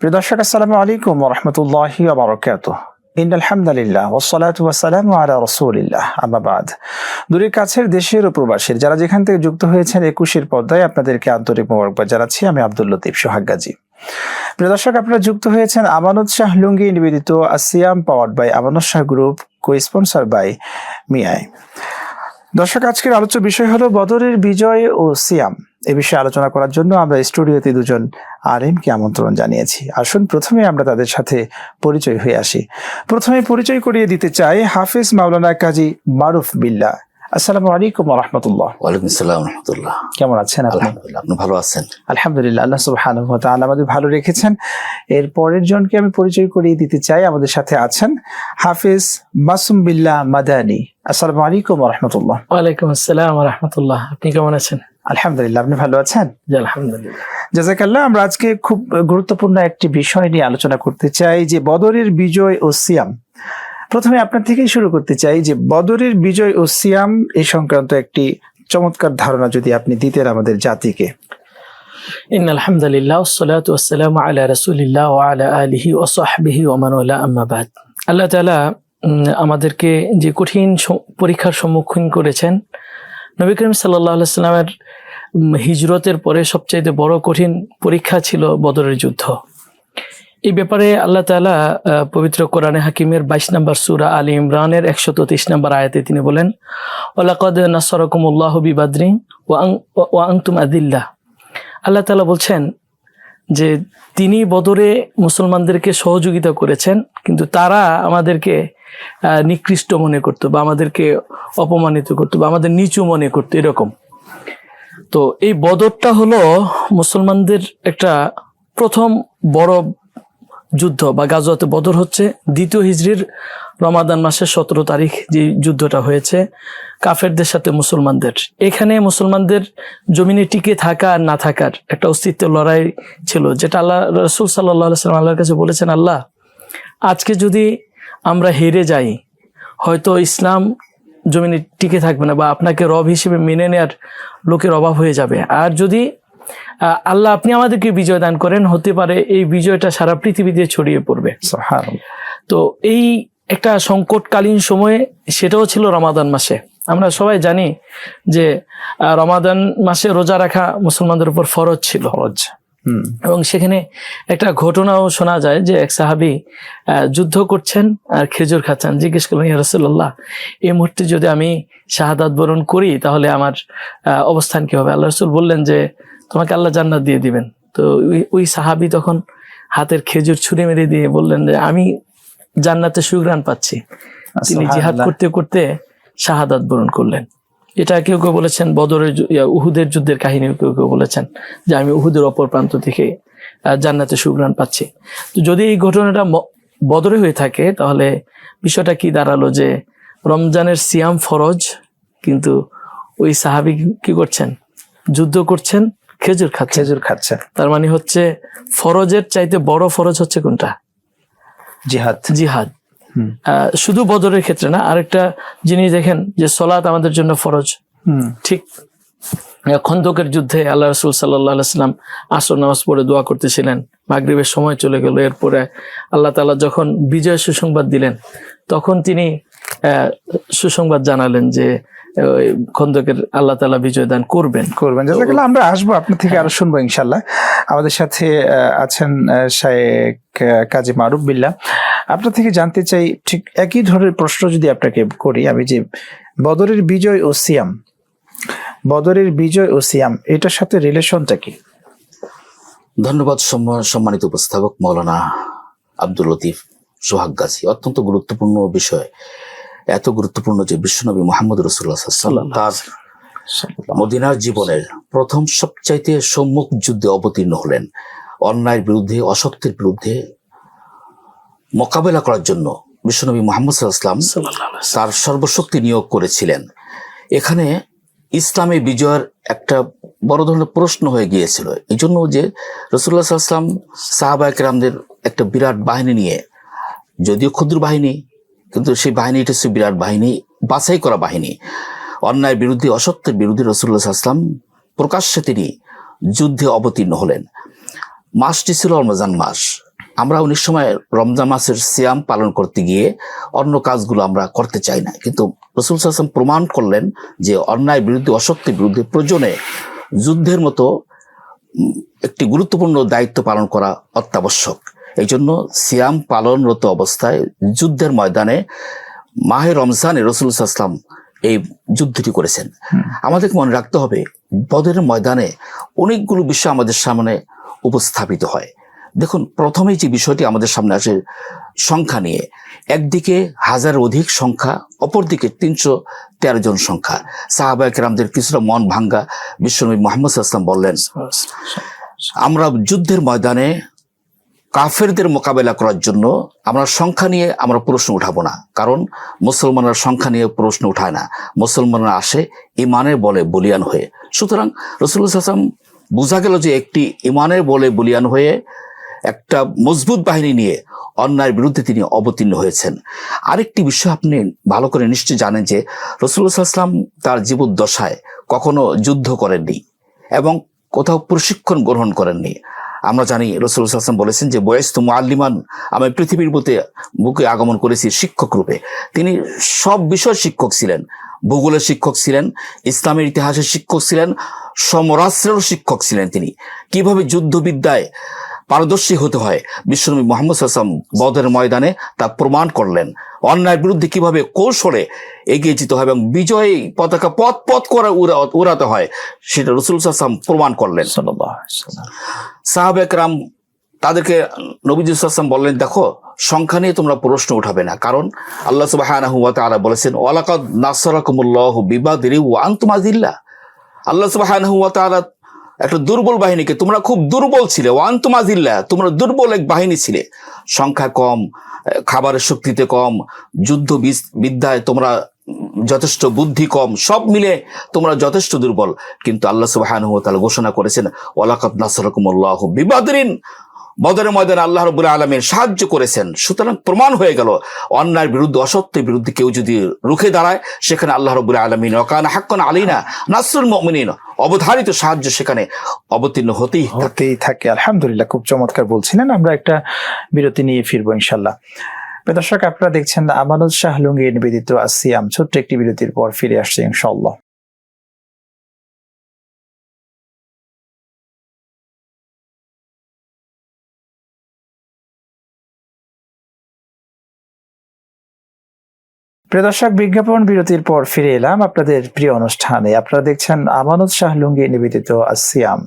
প্রিয় দর্শক, আসসালামু আলাইকুম রহমতুল্লাহি বারকাত ইন আলহামদুলিল্লাহ ওসলাত ওয়াসালাম আলা রসুলিল্লাহ। আমাবাদ দূরের কাছের দেশের ও প্রবাসীর যারা যেখান থেকে যুক্ত হয়েছেন একুশের পর্দায় আপনাদেরকে আন্তরিক মোবারকবাদ জানাচ্ছি। আমি আব্দুল লতিফ সোহাগ গাজী। প্রিয় আপনারা যুক্ত হয়েছেন আমানত শাহ লুঙ্গি নিবেদিত আসিয়াম powered by Amanat Shah group co sponsor by মিয়াই। দর্শক, আজকের আলোচ্য বিষয় হলো বদরের বিজয় ও সিয়াম। এ বিষয়ে আলোচনা করার জন্য আমরা স্টুডিওতে দুজন আর এমকে আমন্ত্রণ জানিয়েছি। আসুন, প্রথমে আমরা তাদের সাথে পরিচয় হয়ে আসি। প্রথমে পরিচয় করিয়ে দিতে চাই হাফিজ মাওলানা কাজী মারুফ বিল্লাহ। আসসালামু আলাইকুম রহমতুল্লাহ ওয়ালাইকুম আসসালাম রহমতুল্লাহ কেমন আছেন আপনি? আলহামদুলিল্লাহ আপনি ভালো আছেন? আলহামদুলিল্লাহ আল্লাহ সুবহানাহু ওয়া তাআলা আমাদের ভালো রেখেছেন। এর পরের জনকে আমি পরিচয় করিয়ে দিতে চাই আমাদের সাথে আছেন হাফিজ মাসুম বিল্লাহ মাদানী। আসসালামু আলাইকুম রহমতুল্লাহ ওয়ালাইকুম আসসালাম রহমতুল্লাহ আপনি কেমন আছেন? আলহামদুলিল্লাহ আপনি ভালো আছেন? জি আলহামদুলিল্লাহ। জাজাকাল্লাহ আমরা আজকে খুব গুরুত্বপূর্ণ একটি বিষয় নিয়ে আলোচনা করতে চাই যে বদরের বিজয় ও সিয়াম। প্রথমে আপনার থেকেই শুরু করতে চাই যে বদরের বিজয় ও সিয়াম এ সংক্রান্ত একটি চমৎকার ধারণা যদি আপনি দিতেন আমাদের জাতিকে। ইন আলহামদুলিল্লাহ সালাতু ওয়াসসালামু আলা রাসূলিল্লাহ ওয়া আলা আলিহি ওয়া সাহবিহি ওয়া মান ওয়ালা, আম্মা আল্লাহ তাআলা আমাদেরকে যে কঠিন পরীক্ষার সম্মুখীন করেছেন, নবী করিম সাল্লাল্লাহু আলাইহি সাল্লামের হিজরতের পরে সবচেয়ে বড় কঠিন পরীক্ষা ছিল বদরের যুদ্ধ। এই ব্যাপারে আল্লাহ তালা পবিত্র কোরআনে হাকিমের বাইশ নম্বর সুরা আলী ইমরানের একশো তেইশ নম্বর আয়াতে তিনি বলেন ওলাকদ নাসরাকুমুল্লাহ বিবাদ্রি ওয়া আনতুম আদিল্লাহ আল্লাহ তাআলা বলছেন যে, তিনি বদরে মুসলমানদেরকে সহযোগিতা করেছেন, কিন্তু তারা আমাদেরকে নিকৃষ্ট মনে করতো বা আমাদেরকে অপমানিত করতো বা আমাদের নিচু মনে করতো এরকম। তো এই বদরটা হলো মুসলমানদের একটা প্রথম বড় যুদ্ধ বা গাজওয়াতে বদর হচ্ছে দ্বিতীয় হিজড়ির রমাদান মাসের সতেরো তারিখ যে যুদ্ধটা হয়েছে, কাফেরদের সাথে মুসলমানদের। এখানে মুসলমানদের জমিনে টিকে থাকা আর না থাকার একটা অস্তিত্ব লড়াই ছিল, যেটা আল্লাহ রসুল সাল্লাহ সাল্লাম আল্লাহর কাছে বলেছেন, আল্লাহ, আজকে যদি আমরা হেরে যাই, হয়তো ইসলাম জমিনে টিকে থাকবে না বা আপনাকে রব হিসেবে মেনে নেওয়ার লোকের অভাব হয়ে যাবে। আর যদি আল্লাহ আপনি আমাদেরকে বিজয় দান করেন। হতে পারে এই বিজয়টা সারা পৃথিবীতে ছড়িয়ে পড়বে। তো এই একটা সংকটকালীন সময়ে সেটাও ছিল রমাদান মাসে। আমরা সবাই জানি যে রমাদান মাসে রোজা রাখা মুসলমানদের উপর ফরজ ছিল। ফরজ। হুম। এবং সেখানে একটা ঘটনাও শোনা যায় যে এক সাহাবি যুদ্ধ করছেন আর খেজুর খাচ্ছেন। জিজ্ঞেস করলেন ইয়া এই মুহূর্তে যদি আমি শাহাদাত বরণ করি তাহলে আমার আহ, অবস্থান কি হবে? আল্লাহ রসুল বললেন যে তোমাকে আল্লাহ জান্নাত দিয়ে দিবেন। তো ওই- সাহাবি তখন হাতের খেজুর ছুঁড়ে মেরে দিয়ে বললেন যে আমি জান্নাতে সুগ্রাণ পাচ্ছি। তিনি জিহাদ। করতে করতে শাহাদাত বরণ করলেন। এটা কেউ কেউ বলেছেন বদরের উহুদের যুদ্ধের কাহিনী কেউ কেউ বলেছেন যে আমি উহুদের অপর প্রান্ত থেকে জান্নাতে সুগ্রাণ পাচ্ছি। তো যদি এই ঘটনাটা বদরে হয়ে থাকে তাহলে বিষয়টা কি দাঁড়াল যে রমজানের সিয়াম ফরজ কিন্তু ওই সাহাবি কি করছেন? যুদ্ধ করছেন খেজুর খাচ্ছেন খেজুর খাচ্ছে। তার মানে হচ্ছে ফরজের চাইতে বড় ফরজ হচ্ছে কোনটা? জিহাদ। জিহাদ। শুধু বদরের ক্ষেত্রে না আরেকটা জিনিস দেখেন যে সলাৎ আমাদের জন্য ফরজ। ঠিক? খন্দকের যুদ্ধে আল্লাহ রসুল সাল্লাহ সাল্লাম আসর নামাজ পড়ে দোয়া করতেছিলেন। মাগরিবের সময় চলে গেল। এরপরে আল্লাহ তালা যখন বিজয় সুসংবাদ দিলেন তখন তিনি সুসংবাদ জানালেন যে খন্দকের আল্লাহ তালা বিজয় দান করবেন। করবেন জাজাকাল্লাহ আমরা আসব আপনার থেকে আরও শুনব ইনশাল্লাহ আমাদের সাথে আহ, আছেন শায়েক কাজী মারুফ বিল্লাহ। আপনার থেকে জানতে চাই ঠিক একই ধরনের প্রশ্ন যদি আপনাকে করি আমি যে বদরের বিজয় ও সিয়াম বদরের বিজয় ও সিয়াম এটার সাথে রিলেশনটা কি? ধন্যবাদ সম্মানিত উপস্থাপক মৌলানা আব্দুল লতিফ। সোহাগ গাজী অত্যন্ত গুরুত্বপূর্ণ বিষয়। এত গুরুত্বপূর্ণ যে বিশ্বনবী মোহাম্মদ রসুল্লাহ সাল্লাম তার মদিনার জীবনের প্রথম সবচাইতে সম্মুখ যুদ্ধে অবতীর্ণ হলেন। অন্যায়ের বিরুদ্ধে অসত্যের বিরুদ্ধে মোকাবেলা করার জন্য বিশ্বনবী মোহাম্মদ সাল্লাম তার সর্বশক্তি নিয়োগ করেছিলেন। এখানে ইসলামী বিজয়ের একটা বড় ধরনের প্রশ্ন হয়ে গিয়েছিল। এই জন্য যে রসুল্লাহ সাল্লাম সাহাবাহামদের একটা বিরাট বাহিনী নিয়ে যদিও ক্ষুদ্র বাহিনী, কিন্তু সেই বাহিনীটা হচ্ছে বিরাট বাহিনী, বাছাই করা বাহিনী। অন্যায়ের বিরুদ্ধে, অসত্যের বিরুদ্ধে রসুল্লাহ আসলাম প্রকাশ্যে তিনি যুদ্ধে অবতীর্ণ হলেন। মাসটি ছিল রমজান মাস। আমরা অনেক সময় রমজান মাসের সিয়াম পালন করতে গিয়ে অন্য কাজগুলো আমরা করতে চাই না। কিন্তু রসুল সাল্লাম প্রমাণ করলেন যে অন্যায় বিরুদ্ধে, অসত্যের বিরুদ্ধে প্রয়োজনে যুদ্ধের মতো একটি গুরুত্বপূর্ণ দায়িত্ব পালন করা অত্যাবশ্যক। এই জন্য সিয়াম পালনরত অবস্থায় যুদ্ধের ময়দানে মাহে রমজানে রসুল সাল্লাম এই যুদ্ধটি করেছেন। আমাদেরকে মনে রাখতে হবে বদরের ময়দানে অনেকগুলো বিষয় আমাদের সামনে উপস্থাপিত হয়। দেখুন প্রথমেই যে বিষয়টি আমাদের সামনে আসে সংখ্যা নিয়ে। একদিকে হাজারের অধিক সংখ্যা অপরদিকে তিনশো তেরো জন সংখ্যা। সাহাবাহিক রামদের কিছুটা মন ভাঙ্গা বিশ্বনবী মোহাম্মদ আসলাম বললেন আমরা যুদ্ধের ময়দানে কাফেরদের মোকাবেলা করার জন্য আমরা সংখ্যা নিয়ে আমরা প্রশ্ন উঠাবো না। কারণ মুসলমানরা সংখ্যা নিয়ে প্রশ্ন উঠায় না। মুসলমানরা আসে ইমানের বলে বলিয়ান হয়ে। সুতরাং রসুল্লাহ আসলাম বোঝা গেল যে একটি ইমানের বলে বলিয়ান হয়ে একটা মজবুত বাহিনী নিয়ে অন্যায়ের বিরুদ্ধে তিনি অবতীর্ণ হয়েছেন। আরেকটি বিষয় আপনি ভালো করে নিশ্চয় জানেন যে রসুল্লাহ আসলাম তার জীবদ্দশায় কখনো যুদ্ধ করেননি এবং কোথাও প্রশিক্ষণ গ্রহণ করেননি। আমরা জানি রসুল হাসান বলেছেন যে বয়স তুমু আল্লিমান আমি পৃথিবীর বুকে বুকে আগমন করেছি শিক্ষক রূপে। তিনি সব বিষয় শিক্ষক ছিলেন। ভূগোলের শিক্ষক ছিলেন, ইসলামের ইতিহাসের শিক্ষক ছিলেন, সমরাস্ত্রেরও শিক্ষক ছিলেন তিনি। কীভাবে যুদ্ধবিদ্যায় পারদর্শী হতে হয়। বিশ্বনবী মোহাম্মদ হাসান বদের ময়দানে তা প্রমাণ করলেন। অন্যায়ের বিরুদ্ধে কীভাবে কৌশলে এগিয়ে যেতে হয় এবং বিজয়ী পতাকা পথ পথ করে উড়া- উড়াতে হয় সেটা রসুল হাসান প্রমাণ করলেন। সাহাব একরাম তাদেরকে নবীজুসাল্লাম বললেন দেখো সংখ্যা নিয়ে তোমরা প্রশ্ন উঠাবে না। কারণ আল্লাহ তাআলা বলেছেন ওয়ালাকাদ নাসরাকুমুল্লাহু বিবাদিরি ওয়া আনতুম আযিল্লা। আল্লাহ তাআলা একটা দুর্বল বাহিনীকে, তোমরা খুব দুর্বল ছিলে ওয়ান আনতুম আযিল্লা তোমরা দুর্বল এক বাহিনী ছিলে। সংখ্যা কম, খাবারের শক্তিতে কম, যুদ্ধ বিদ্যায় তোমরা যথেষ্ট বুদ্ধি কম, সব মিলে তোমরা যথেষ্ট দুর্বল। কিন্তু আল্লাহ সুবাহ ঘোষণা করেছেন, ওয়ালাকাদ নাসরাকুমুল্লাহু বিবাদরিন। বদরের ময়দানে আল্লাহ রবুল্লা আলমের সাহায্য করেছেন। সুতরাং প্রমাণ হয়ে গেল, অন্যায়ের বিরুদ্ধে, অসত্যের বিরুদ্ধে কেউ যদি রুখে দাঁড়ায়, সেখানে আল্লাহ রবুল্লা আলমিন অকান হাক্কান আলীনা নাসরুল মমিনিন, অবধারিত সাহায্য সেখানে অবতীর্ণ হতেই হতেই থাকে। আলহামদুলিল্লাহ, খুব চমৎকার বলছিলেন। আমরা একটা বিরতি নিয়ে ফিরবো ইনশাল্লাহ দর্শক, আপনারা দেখছেন আমানত শাহ লুঙ্গি নিবেদিত আসিয়াম ছোট্ট একটি বিরতির পর ফিরে আসছে ইনশাল্লাহ দর্শক, বিজ্ঞাপন বিরতির পর ফিরে এলাম আপনাদের প্রিয় অনুষ্ঠানে। আপনারা দেখছেন আমানত শাহ লুঙ্গি নিবেদিত আসিয়াম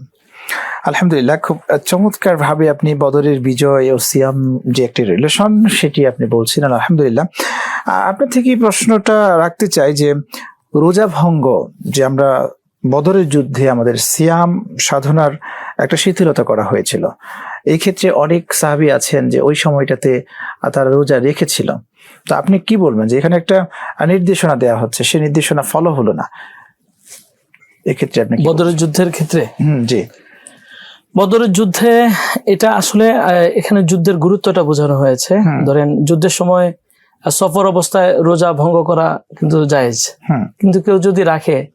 আলহামদুলিল্লাহ, খুব চমৎকার ভাবে আপনি বদরের বিজয় ও সিয়াম যে একটি রিলেশন সেটি আপনি বলছিলেন, আলহামদুলিল্লাহ। আপনার থেকে প্রশ্নটা রাখতে চাই যে, রোজা ভঙ্গ যে আমরা বদরের যুদ্ধে আমাদের সিয়াম সাধনার একটা শিথিলতা করা হয়েছিল। এই ক্ষেত্রে অনেক সাহাবি আছেন যে ওই সময়টাতে তারা রোজা রেখেছিল। তো আপনি কি বলবেন যে এখানে একটা নির্দেশনা দেওয়া হচ্ছে সে নির্দেশনা ফলো হলো না? এক্ষেত্রে আপনি বদরের যুদ্ধের ক্ষেত্রে? হুম জি। বদরের যুদ্ধে এটা আসলে আহ, এখানে যুদ্ধের গুরুত্বটা বোঝানো হয়েছে। ধরেন যুদ্ধের সময় সফর অবস্থায় রোজা ভঙ্গ করা কিন্তু জায়েজ। কিন্তু কেউ যদি রাখে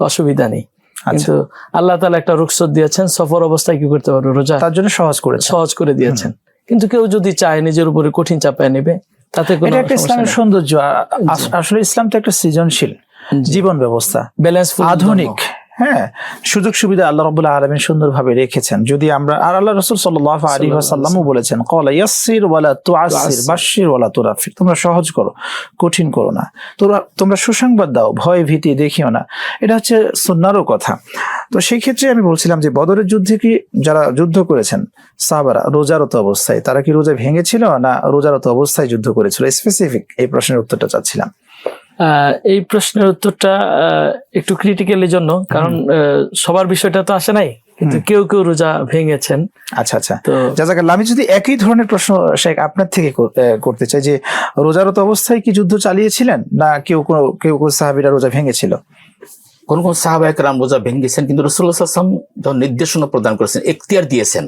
অসুবিধা নেই। আচ্ছা। কিন্তু আল্লাহ তালা একটা রুখসত দিয়েছেন সফর অবস্থায় কি করতে পারবে? রোজা তার জন্য সহজ করে সহজ করে দিয়েছেন। কিন্তু কেউ যদি চায় নিজের উপরে কঠিন চাপায় নেবে তাতে এটা একটা ইসলামের সৌন্দর্য। আসলে ইসলাম তো একটা সৃজনশীল জীবন ব্যবস্থা। ব্যালেন্স আধুনিক। হ্যাঁ সুযোগ সুবিধা আল্লাহ রবুল্লাহ আলমিন সুন্দরভাবে রেখেছেন। যদি আমরা আর আল্লাহ রসুল সাল্লাহ আলী সাল্লামও বলেছেন কলা ইয়াসির ওয়ালা তুআসির বাশির ওয়ালা তুরাফির। তোমরা সহজ করো কঠিন করো না। তোমরা তোমরা সুসংবাদ দাও ভয় ভীতি দেখিও না। এটা হচ্ছে সুন্নারও কথা। তো সেই ক্ষেত্রে আমি বলছিলাম যে বদরের যুদ্ধে কি যারা যুদ্ধ করেছেন সাহাবারা রোজারত অবস্থায় তারা কি রোজা ভেঙেছিল না রোজারত অবস্থায় যুদ্ধ করেছিল? স্পেসিফিক এই প্রশ্নের উত্তরটা চাচ্ছিলাম। এই প্রশ্নের উত্তরটা একটু ক্রিটিক্যাল এর জন্য কারণ আহ, সবার বিষয়টা তো আসে নাই কিন্তু কেউ কেউ রোজা ভেঙেছেন। আচ্ছা আচ্ছা। তো জাজাকাল্লাহ আমি যদি একই ধরনের প্রশ্ন শেখ আপনার থেকে করতে চাই যে রোজারত অবস্থায় কি যুদ্ধ চালিয়েছিলেন না কেউ কোনো কেউ কেউ সাহাবিরা রোজা ভেঙেছিল? কোন কোন সাহাবাহিকরাম রোজা ভেঙ্গেছেন কিন্তু রসুল্লাহ আসলাম যখন নির্দেশনা প্রদান করেছেন এখতিয়ার দিয়েছেন।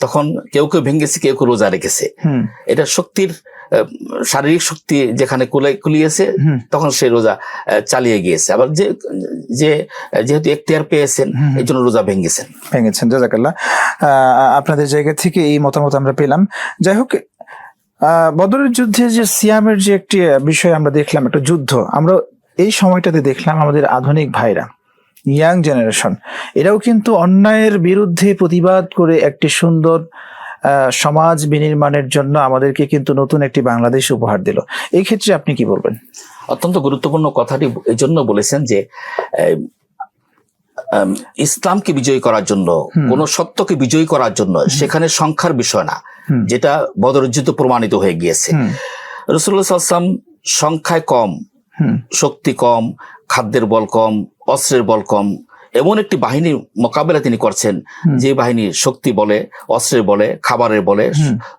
তখন কেউ কেউ ভেঙ্গেছে কেউ কেউ রোজা রেখেছে। এটা শক্তির শারীরিক শক্তি যেখানে কুলিয়েছে তখন সে রোজা চালিয়ে গিয়েছে। আবার যে যে যেহেতু এখতিয়ার পেয়েছেন এই জন্য রোজা ভেঙ্গেছেন। ভেঙেছেন জাজাকাল্লাহ আহ, আপনাদের জায়গা থেকে এই মতামত আমরা পেলাম। যাই হোক আহ, বদরের যুদ্ধে যে সিয়ামের যে একটি বিষয় আমরা দেখলাম একটা যুদ্ধ। আমরা এই সময়টাতে দেখলাম আমাদের আধুনিক ভাইরা ইয়াং জেনারেশন এরাও কিন্তু অন্যায়ের বিরুদ্ধে প্রতিবাদ করে একটি সুন্দর সমাজ বিনির্মাণের জন্য আমাদেরকে কিন্তু নতুন একটি বাংলাদেশ উপহার দিল। এই ক্ষেত্রে আপনি কি বলবেন? অত্যন্ত গুরুত্বপূর্ণ কথাটি এই জন্য বলেছেন যে ইসলামকে বিজয়ী করার জন্য কোন সত্যকে বিজয়ী করার জন্য সেখানে সংখ্যার বিষয় না যেটা বদরের প্রমাণিত হয়ে গিয়েছে। রসুল্লাহ সংখ্যায় কম শক্তি কম খাদ্যের বল কম অস্ত্রের বল কম এমন একটি বাহিনীর মোকাবেলা তিনি করছেন যে বাহিনী শক্তি বলে অস্ত্রের বলে খাবারের বলে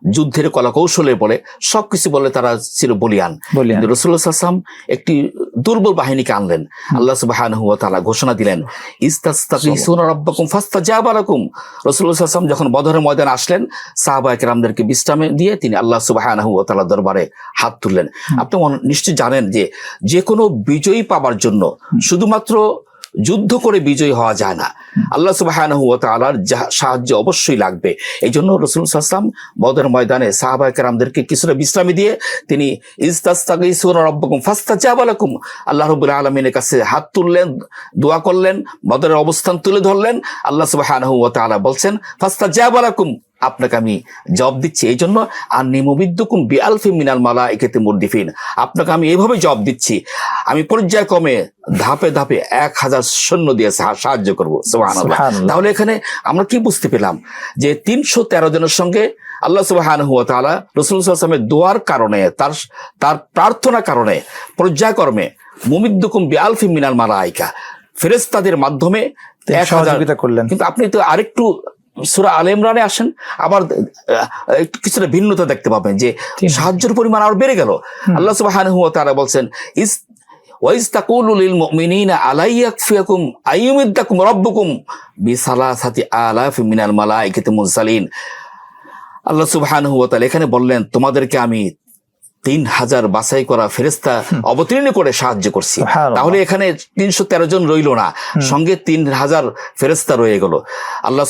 যুদ্ধের কলা কৌশলের বলে সবকিছু বলে তারা ছিল বলিয়ান। কিন্তু রসুল্লাহ একটি দুর্বল বাহিনীকে আনলেন। আল্লাহ সুবহানাহু ওয়া তাআলা ঘোষণা দিলেন আলাইহি ওয়াসাল্লাম যখন বদরের ময়দান আসলেন সাহাবায়ে কেরামদেরকে বিশ্রামে দিয়ে তিনি আল্লাহ সুবহানাহু ওয়া তাআলার দরবারে হাত তুললেন। আপনি নিশ্চয়ই জানেন যে যে কোনো বিজয়ী পাবার জন্য শুধুমাত্র যুদ্ধ করে বিজয়ী হওয়া যায় না। আল্লাহ সুবহানাহু ওয়া যা- সাহায্য অবশ্যই লাগবে। এই জন্য রসুল সাল্লাম বদর ময়দানে সাহাবায়ে কেরামদেরকে কিছুটা বিশ্রামী দিয়ে তিনি লাকুম। আল্লাহ রাব্বুল আলামিনের কাছে হাত তুললেন, দোয়া করলেন, বদরের অবস্থান তুলে ধরলেন। আল্লাহ সুবহানাহু ওয়া তাআলা বলছেন ফাস্তা লাকুম। আপনাকে আমি জব দিচ্ছি। এই জন্য আর নিমবিদ্যুকুম বিআলফি মিনাল মালাইকাতি মুরদিফিন। আপনাকে আমি এইভাবে জব দিচ্ছি। আমি পর্যায়ক্রমে ধাপে ধাপে এক হাজার সৈন্য দিয়ে সাহায্য করব। তাহলে এখানে আমরা কি বুঝতে পেলাম? যে তিনশো তেরো জনের সঙ্গে আল্লাহ তাআলা রাসূলুল্লাহ সাল্লাল্লাহু আলাইহি দোয়ার কারণে তার তার প্রার্থনা কারণে পর্যায়ক্রমে মুমিদ্দুকুম বিআলফি মিনাল মালাইকা ফেরেশতাদের মাধ্যমে এক হাজার করলেন। কিন্তু আপনি তো আরেকটু সুরা আল ইমরানে আসেন আবার কিছুটা ভিন্নতা দেখতে পাবেন যে সাহায্যের পরিমাণ আরও বেড়ে গেল। আল্লাহ সুবহানাহু ওয়া তাআলা বলছেন ইস ওয়াইজ তাকুলু লিল মুমিনিনা আলাই ইয়াকফিয়াকুম আইয়ুমিদ্দাকুম রাব্বুকুম বিসালাসাতি আলাফি মিনাল মালাইকাতি মুরসালিন। আল্লাহ সুবহানাহু ওয়া তাআলা এখানে বললেন তোমাদেরকে আমি তিন হাজার বাছাই করা ফেরেস্তা অবতীর্ণ করে সাহায্য করছি। তাহলে এখানে তিনশো তেরো জন রইল না। সঙ্গে তিন হাজার ফেরেস্তা রয়ে গেল। আল্লাহ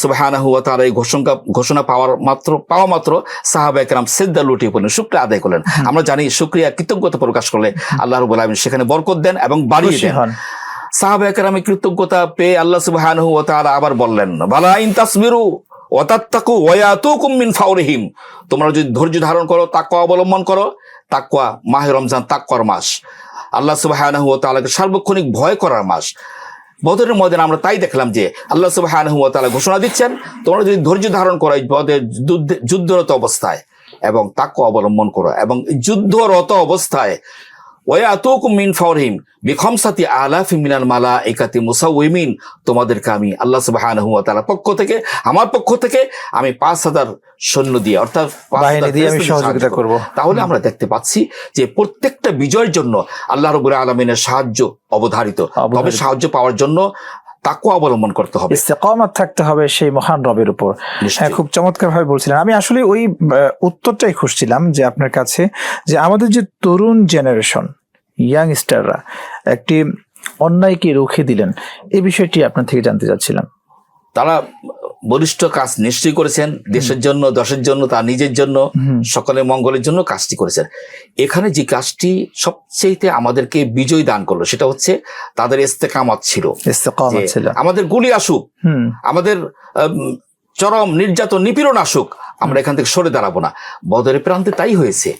ওয়া তাআলা এই ঘোষণা ঘোষণা পাওয়ার মাত্র পাওয়া মাত্র সাহাবা একরাম সেদ্দা লুটিয়ে পড়লেন শুক্রিয়া আদায় করলেন। আমরা জানি শুক্রিয়া কৃতজ্ঞতা প্রকাশ করলে আল্লাহ রবুল আলমিন সেখানে বরকত দেন এবং বাড়িয়ে দেন। সাহাবা একরামে কৃতজ্ঞতা পেয়ে আল্লাহ তাআলা আবার বললেন বালা ইন তাসবিরু ওয়া তাত্তাকু ওয়া মিন ফাওরিহিম। তোমরা যদি ধৈর্য ধারণ করো তাকে অবলম্বন করো তাকওয়া, মাহে রমজান তাকওয়ার মাস। আল্লাহ সুবাহ সার্বক্ষণিক ভয় করার মাস। বদরের ময়দানে আমরা তাই দেখলাম যে আল্লাহ সুবাহ ঘোষণা দিচ্ছেন, তোমরা যদি ধৈর্য ধারণ করো বদের যুদ্ধরত অবস্থায় এবং তাকওয়া অবলম্বন করো এবং যুদ্ধরত অবস্থায় ওয়াতুকুম মিন ফাওরহিম বিখমসাতি আলাফি মিনাল মালাইকাতি মুসাউমিন তোমাদেরকে আমি আল্লাহ সুবহানাহু ওয়া তাআলার পক্ষ থেকে আমার পক্ষ থেকে আমি পাঁচ হাজার সৈন্য দিয়ে অর্থাৎ দিয়ে আমি সহযোগিতা করব। তাহলে আমরা দেখতে পাচ্ছি যে প্রত্যেকটা বিজয়ের জন্য আল্লাহ রবুল আলমিনের সাহায্য অবধারিত। তবে সাহায্য পাওয়ার জন্য তাকে অবলম্বন করতে হবে। ইস্তেকামত থাকতে হবে সেই মহান রবের উপর। হ্যাঁ খুব চমৎকার ভাবে বলছিলেন। আমি আসলে ওই উত্তরটাই খুঁজছিলাম যে আপনার কাছে যে আমাদের যে তরুণ জেনারেশন ইয়াংস্টাররা একটি অন্যায়কে রুখে দিলেন এই বিষয়টি আপনার থেকে জানতে চাচ্ছিলাম। তারা বলিষ্ঠ কাজ নিশ্চয়ই করেছেন দেশের জন্য দেশের জন্য তার নিজের জন্য সকলের মঙ্গলের জন্য কাজটি করেছেন। এখানে যে কাজটি সবচেয়ে আমাদেরকে বিজয় দান করল সেটা হচ্ছে তাদের ইস্তেকামাত ছিল। আমাদের গুলি আসুক আমাদের চরম নির্যাতন নিপীড়ন আসুক আমরা এখান থেকে সরে দাঁড়াবো না। বদরের প্রান্তে তাই হয়েছে।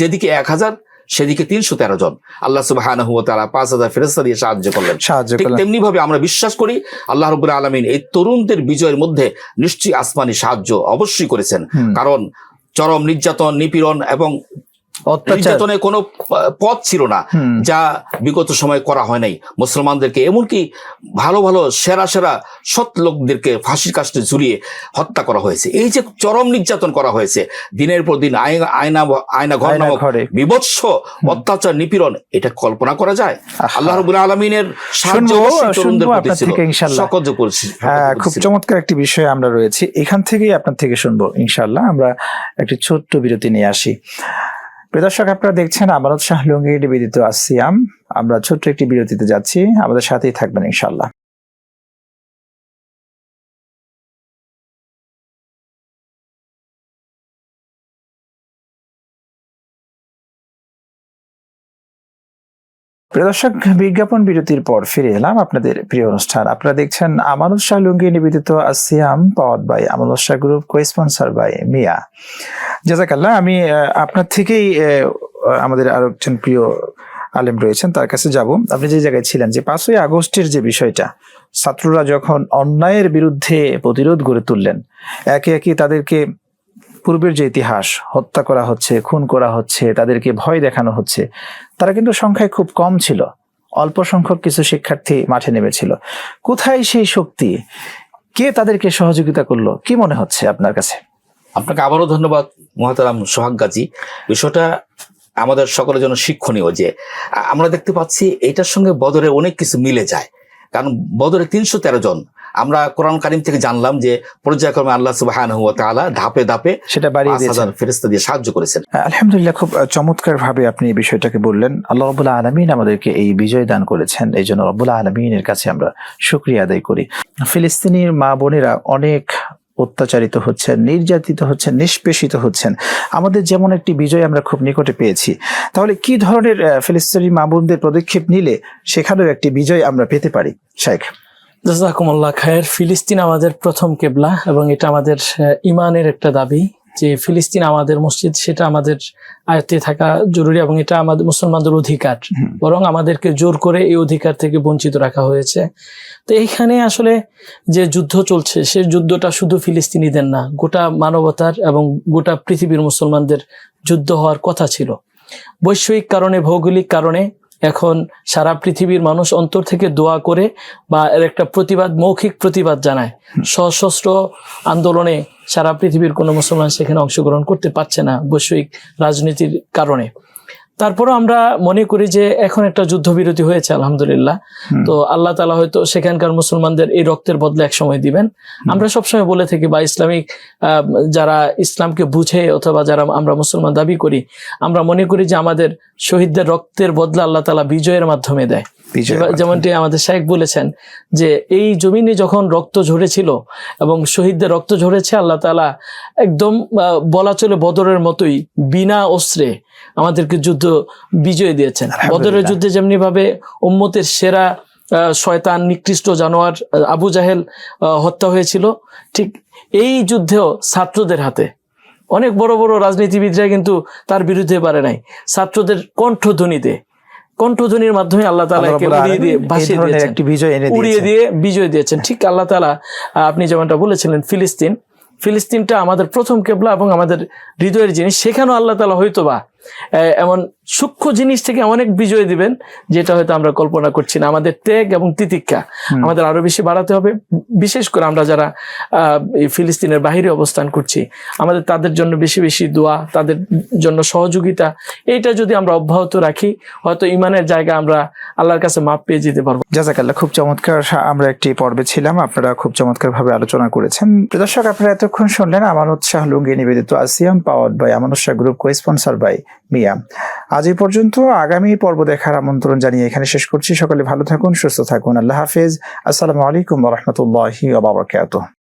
যেদিকে এক হাজার সেদিকে তিনশো তেরো জন। আল্লাহ সুবাহ তাআলা পাঁচ হাজার ফেরেস্তা দিয়ে সাহায্য করলেন। সাহায্য ঠিক তেমনি ভাবে আমরা বিশ্বাস করি আল্লাহ রবুল্লা আলমিন এই তরুণদের বিজয়ের মধ্যে নিশ্চয়ই আসমানি সাহায্য অবশ্যই করেছেন। কারণ চরম নির্যাতন নিপীড়ন এবং নির্যাতনের কোনো পথ ছিল না যা বিগত সময় করা হয় নাই। মুসলমানদেরকে এমনকি ভালো ভালো সেরা সেরা সৎ লোকদেরকে ফাঁসির কাস্টে ঝুলিয়ে হত্যা করা হয়েছে। এই যে চরম নির্যাতন করা হয়েছে দিনের পর দিন আয়না আয়না ঘর নামক ঘরে। বিভৎস অত্যাচার নিপীড়ন এটা কল্পনা করা যায়। আল্লাহ রবুল আলমিনের সাহায্য করেছি হ্যাঁ খুব চমৎকার একটি বিষয়ে আমরা রয়েছি। এখান থেকেই আপনার থেকে শুনব ইনশাল্লাহ আমরা একটি ছোট্ট বিরতি নিয়ে আসি। প্রিয় দর্শক, আপনারা দেখছেন আমানত শাহ লুঙ্গি নিবেদিত আসিয়াম। আমরা ছোট্ট একটি বিরতিতে যাচ্ছি। আমাদের সাথেই থাকবেন ইনশাল্লাহ প্রিয় দর্শক, বিজ্ঞাপন বিরতির পর ফিরে এলাম আপনাদের প্রিয় অনুষ্ঠান। আপনারা দেখছেন আমানত শাহ, লুঙ্গি নিবেদিত আসিয়াম power by Amanat Shah group co sponsor by Miah. জাজাকাল্লাহ, আমি আপনার থেকেই আমাদের আরও একজন প্রিয় আলেম রয়েছেন, তার কাছে যাব। আপনি যে জায়গায় ছিলেন, যে পাঁচই আগস্টের যে বিষয়টা, ছাত্ররা যখন অন্যায়ের বিরুদ্ধে প্রতিরোধ গড়ে তুললেন, একে একে তাদেরকে পূর্বের যে ইতিহাস, হত্যা করা হচ্ছে, খুন করা হচ্ছে, তাদেরকে ভয় দেখানো হচ্ছে তারা কিন্তু সংখ্যায় খুব কম ছিল। অল্প সংখ্যক কিছু শিক্ষার্থী মাঠে নেমেছিল। কোথায় সেই শক্তি? কে তাদেরকে সহযোগিতা করল? কি মনে হচ্ছে আপনার কাছে? আপনাকে আবারও ধন্যবাদ মহাতারাম সোহাগ গাজী বিষয়টা আমাদের সকলের জন্য শিক্ষণীয় যে আমরা দেখতে পাচ্ছি এটার সঙ্গে বদরে অনেক কিছু মিলে যায়। কারণ বদরে তিনশো তেরো জন আমরা কোরআন কারিম থেকে জানলাম যে পর্যায়ক্রমে আল্লাহ সুবাহ ধাপে ধাপে সেটা বাড়িয়ে হাজার ফেরেস্তা দিয়ে সাহায্য করেছেন। আলহামদুলিল্লাহ খুব চমৎকার ভাবে আপনি এই বিষয়টাকে বললেন। আল্লাহ রবুল্লাহ আলমিন আমাদেরকে এই বিজয় দান করেছেন। এই জন্য রবুল্লাহ আলমিনের কাছে আমরা শুক্রিয়া আদায় করি। ফিলিস্তিনির মা বোনেরা অনেক অত্যাচারিত হচ্ছেন নির্যাতিত হচ্ছেন নিষ্পেষিত হচ্ছেন। আমাদের যেমন একটি বিজয় আমরা খুব নিকটে পেয়েছি। তাহলে কি ধরনের ফিলিস্তিনি মা বোনদের পদক্ষেপ নিলে সেখানেও একটি বিজয় আমরা পেতে পারি? শেখ জাজাকুমুল্লাহ খায়ের ফিলিস্তিন আমাদের প্রথম কেবলা এবং এটা আমাদের ইমানের একটা দাবি যে ফিলিস্তিন আমাদের মসজিদ সেটা আমাদের আয়ত্তে থাকা জরুরি এবং এটা আমাদের মুসলমানদের অধিকার। বরং আমাদেরকে জোর করে এই অধিকার থেকে বঞ্চিত রাখা হয়েছে। তো এইখানে আসলে যে যুদ্ধ চলছে সে যুদ্ধটা শুধু ফিলিস্তিনিদের না গোটা মানবতার এবং গোটা পৃথিবীর মুসলমানদের যুদ্ধ হওয়ার কথা ছিল। বৈশ্বিক কারণে ভৌগোলিক কারণে এখন সারা পৃথিবীর মানুষ অন্তর থেকে দোয়া করে বা এর একটা প্রতিবাদ মৌখিক প্রতিবাদ জানায়। সশস্ত্র আন্দোলনে সারা পৃথিবীর কোনো মুসলমান সেখানে অংশগ্রহণ করতে পারছে না বৈশ্বিক রাজনীতির কারণে। তারপরও আমরা মনে করি যে এখন একটা যুদ্ধবিরতি হয়েছে আলহামদুলিল্লাহ। তো আল্লাহ তালা হয়তো সেখানকার মুসলমানদের এই রক্তের বদলে এক সময় দিবেন আমরা সবসময় বলে থাকি বা ইসলামিক আহ, যারা ইসলামকে বুঝে অথবা যারা আমরা মুসলমান দাবি করি আমরা মনে করি যে আমাদের শহীদদের রক্তের বদলে আল্লাহ তালা বিজয়ের মাধ্যমে দেয়। যেমনটি আমাদের শাহেক বলেছেন যে এই জমিনে যখন রক্ত ঝরেছিল এবং শহীদদের রক্ত ঝরেছে আল্লাহ তালা একদম বলা চলে বদরের মতোই বিনা অস্ত্রে আমাদেরকে যুদ্ধ বিজয় দিয়েছেন। বদরের যুদ্ধে যেমনি ভাবে উম্মতের সেরা শয়তান নিকৃষ্ট জানোয়ার আবু জাহেল হত্যা হয়েছিল। ঠিক এই যুদ্ধেও ছাত্রদের হাতে অনেক বড় বড় রাজনীতিবিদরা কিন্তু তার বিরুদ্ধে পারে নাই। ছাত্রদের কণ্ঠধ্বনিতে কণ্ঠধ্বনির মাধ্যমে আল্লাহ তালা উড়িয়ে দিয়ে ভাসিয়ে দিয়েছেন। একটি বিজয় এনে উড়িয়ে দিয়েছেন। দিয়ে বিজয় দিয়েছেন। ঠিক আল্লাহ তালা আহ, আপনি যেমনটা বলেছিলেন ফিলিস্তিন। ফিলিস্তিনটা আমাদের প্রথম কেবলা এবং আমাদের হৃদয়ের জিনিস। সেখানেও আল্লাহ তালা হয়তো বা এমন সূক্ষ্ম জিনিস থেকে অনেক বিজয় দিবেন যেটা হয়তো আমরা কল্পনা করছি না। আমাদের ত্যাগ এবং তিতিক্ষা আমাদের আরও বেশি বাড়াতে হবে। বিশেষ করে আমরা যারা আহ, ফিলিস্তিনের বাহিরে অবস্থান করছি আমাদের তাদের জন্য বেশি বেশি দোয়া তাদের জন্য সহযোগিতা এইটা যদি আমরা অব্যাহত রাখি হয়তো ইমানের জায়গা আমরা আল্লাহর কাছে মাপ পেয়ে যেতে পারব। জাজাকাল্লাহ খুব চমৎকার আমরা একটি পর্বে ছিলাম। আপনারা খুব চমৎকার ভাবে আলোচনা করেছেন। দর্শক আপনারা এতক্ষণ শুনলেন আমানত শাহ লুঙ্গি নিবেদিত আসিয়াম power by Amanat Shah group co sponsor by Miah. আজ এই পর্যন্ত আগামী পর্ব দেখার আমন্ত্রণ জানিয়ে এখানে শেষ করছি। সকলে ভালো থাকুন, সুস্থ থাকুন। আল্লাহ হাফেজ। আসসালামু আলাইকুম রহমতুল্লাহি